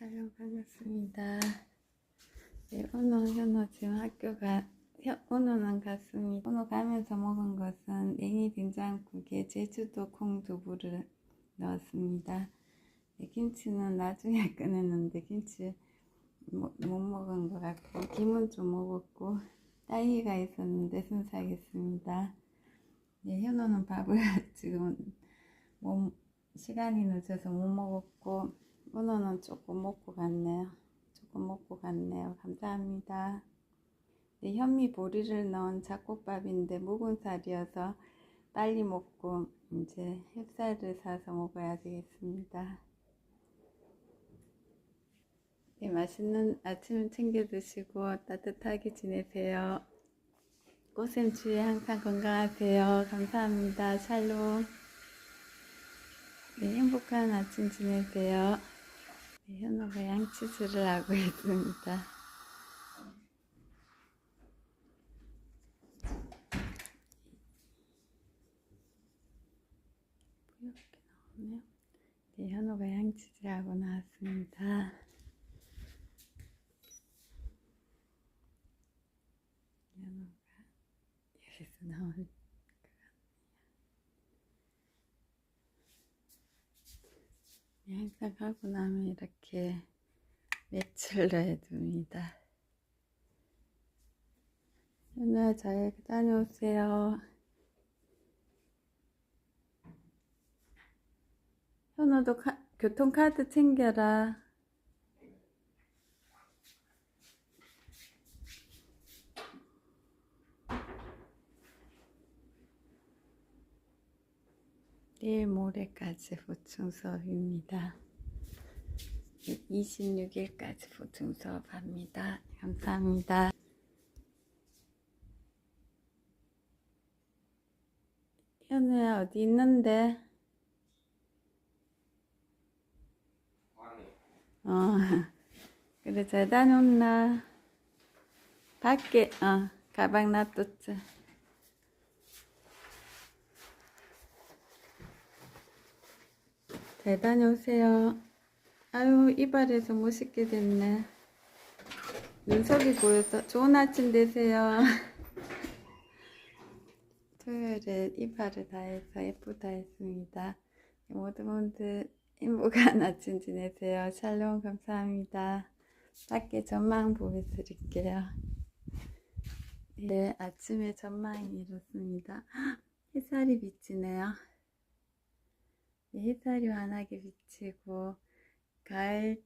촬영 반갑습니다. 네, 오늘 현우 지금 학교 가, 현- 오늘은 갔습니다. 오늘 가면서 먹은 것은 냉이 된장국에 제주도 콩 두부를 넣었습니다. 네, 김치는 나중에 꺼냈는데 김치 못, 못 먹은 것 같고 김은 좀 먹었고 딸기가 있었는데 순삭했습니다. 네, 현우는 밥을 지금 못, 시간이 늦어서 못 먹었고 오늘은 조금 먹고 갔네요. 조금 먹고 갔네요. 감사합니다. 네, 현미 보리를 넣은 잡곡밥인데 묵은 살이어서 빨리 먹고 이제 햅쌀을 사서 먹어야 되겠습니다. 네, 맛있는 아침 챙겨 드시고 따뜻하게 지내세요. 꽃샘 주에 항상 건강하세요. 감사합니다. 샬롬. 네, 행복한 아침 지내세요. 네, 현우가 양치질을 하고 있습니다. 뿌옇게 나오네요. 네, 현우가 양치질 하고 나왔습니다. 현우가 여기서 나온 것 같네요. 항상 하고 나면 이렇게 며칠 넣어둡니다. 현우야 잘 다녀오세요. 현우도 카, 교통카드 챙겨라. 내일 모레까지 보충 수업입니다. 26일까지 보충 수업합니다. 감사합니다. 현우야 어디 있는데? 어 그래 잘 다녀온나? 밖에 어 가방 놔뒀지. 잘 다녀오세요. 아유, 이발에서 못 씻게 됐네. 눈썹이 보여서 좋은 아침 되세요. 토요일에 이발을 다 해서 예쁘다 했습니다. 모두 모두 행복한 아침 지내세요. 샬롬 감사합니다. 밖에 전망 보여드릴게요. 네, 아침에 전망이 이렇습니다. 햇살이 비치네요. 네, 햇살이 환하게 비치고 가을